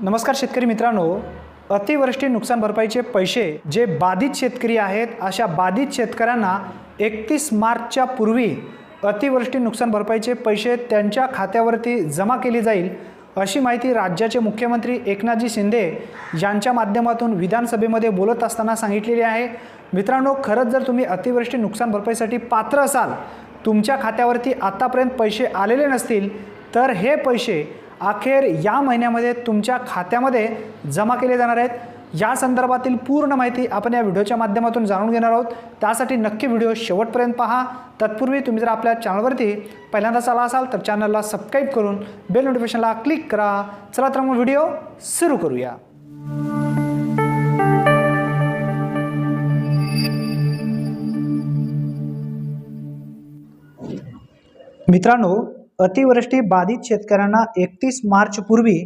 नमस्कार शेतकरी मित्रांनो. अतिवृष्टी नुकसान भरपाईचे पैसे जे बाधित शेतकरी आहेत अशा बाधित शेतकऱ्यांना एकतीस मार्चच्या पूर्वी अतिवृष्टी नुकसान भरपाईचे पैसे त्यांच्या खात्यावरती जमा केली जाईल अशी माहिती राज्याचे मुख्यमंत्री एकनाथजी शिंदे यांच्या माध्यमातून विधानसभेमध्ये बोलत असताना सांगितलेली आहे. मित्रांनो खरंच जर तुम्ही अतिवृष्टी नुकसान भरपाईसाठी पात्र असाल तुमच्या खात्यावरती आत्तापर्यंत पैसे आलेले नसतील तर हे पैसे अखेर या महिन्यामध्ये तुमच्या खात्यामध्ये जमा केले जाणार आहेत. या संदर्भातील पूर्ण माहिती आपण या व्हिडिओच्या माध्यमातून जाणून घेणार आहोत. त्यासाठी नक्की व्हिडिओ शेवटपर्यंत पहा. तत्पूर्वी तुम्ही जर आपल्या चॅनलवरती पहिल्यांदाच आला असाल तर चॅनलला सबस्क्राईब करून बेल नोटिफिकेशनला क्लिक करा. चला तर मग व्हिडिओ सुरू करूया. मित्रांनो अतिवृष्टी बाधित शेतकऱ्यांना एकतीस मार्चपूर्वी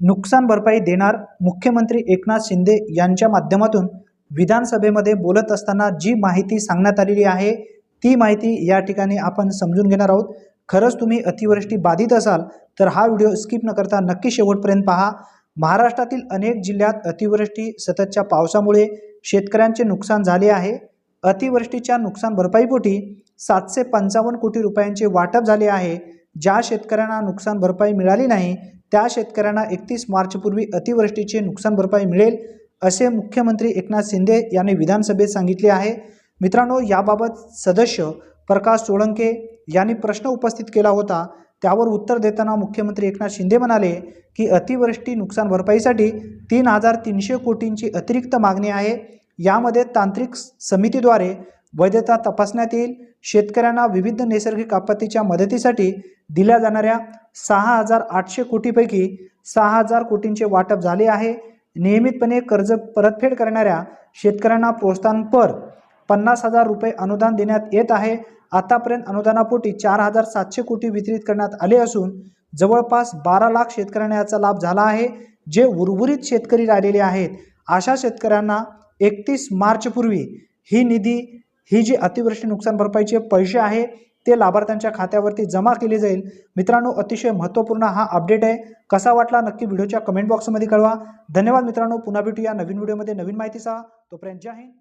नुकसान भरपाई देणार मुख्यमंत्री एकनाथ शिंदे यांच्या माध्यमातून विधानसभेमध्ये बोलत असताना जी माहिती सांगण्यात आलेली आहे ती माहिती या ठिकाणी आपण समजून घेणार आहोत. खरंच तुम्ही अतिवृष्टी बाधित असाल तर हा व्हिडिओ स्किप न करता नक्की शेवटपर्यंत पहा. महाराष्ट्रातील अनेक जिल्ह्यात अतिवृष्टी सततच्या पावसामुळे शेतकऱ्यांचे नुकसान झाले आहे. अतिवृष्टीच्या नुकसान भरपाईपोटी सातशे पंचावन्न कोटी रुपयांचे वाटप झाले आहे. ज्या शेतकऱ्यांना नुकसान भरपाई मिळाली नाही त्या शेतकऱ्यांना एकतीस मार्चपूर्वी अतिवृष्टीचे नुकसान भरपाई मिळेल असे मुख्यमंत्री एकनाथ शिंदे यांनी विधानसभेत सांगितले आहे. मित्रांनो याबाबत सदस्य प्रकाश सोळंके यांनी प्रश्न उपस्थित केला होता. त्यावर उत्तर देताना मुख्यमंत्री एकनाथ शिंदे म्हणाले की अतिवृष्टी नुकसान भरपाईसाठी तीन हजार तीनशे कोटींची अतिरिक्त मागणी आहे. यामध्ये तांत्रिक समितीद्वारे वैधता तपासण्यात येईल. शेतकऱ्यांना विविध नैसर्गिक आपत्तीच्या मदतीसाठी दिल्या जाणाऱ्या सहा हजार आठशे कोटीपैकी सहा हजार कोटींचे वाटप झाले आहे. नियमितपणे कर्ज परतफेड करणाऱ्या शेतकऱ्यांना प्रोत्साहनपर पन्नास हजार रुपये अनुदान देण्यात येत आहे. आतापर्यंत अनुदानापोटी चार हजार सातशे कोटी वितरित करण्यात आले असून जवळपास बारा लाख शेतकऱ्यांना याचा लाभ झाला आहे. जे उर्वरित शेतकरी राहिलेले आहेत. अशा शेतकऱ्यांना एकतीस मार्चपूर्वी ही निधी ही जी अतिवृष्टी नुकसान भरपाईचे पैसे आहे ते लाभार्थ्यांच्या खात्यावरती जमा केले जाईल. मित्रांनो अतिशय महत्त्वपूर्ण हा अपडेट आहे. कसा वाटला नक्की व्हिडिओच्या कमेंट बॉक्समध्ये कळवा. धन्यवाद मित्रांनो. पुन्हा भेटूया नवीन व्हिडिओमध्ये नवीन माहितीचा तोपर्यंत जय हिंद.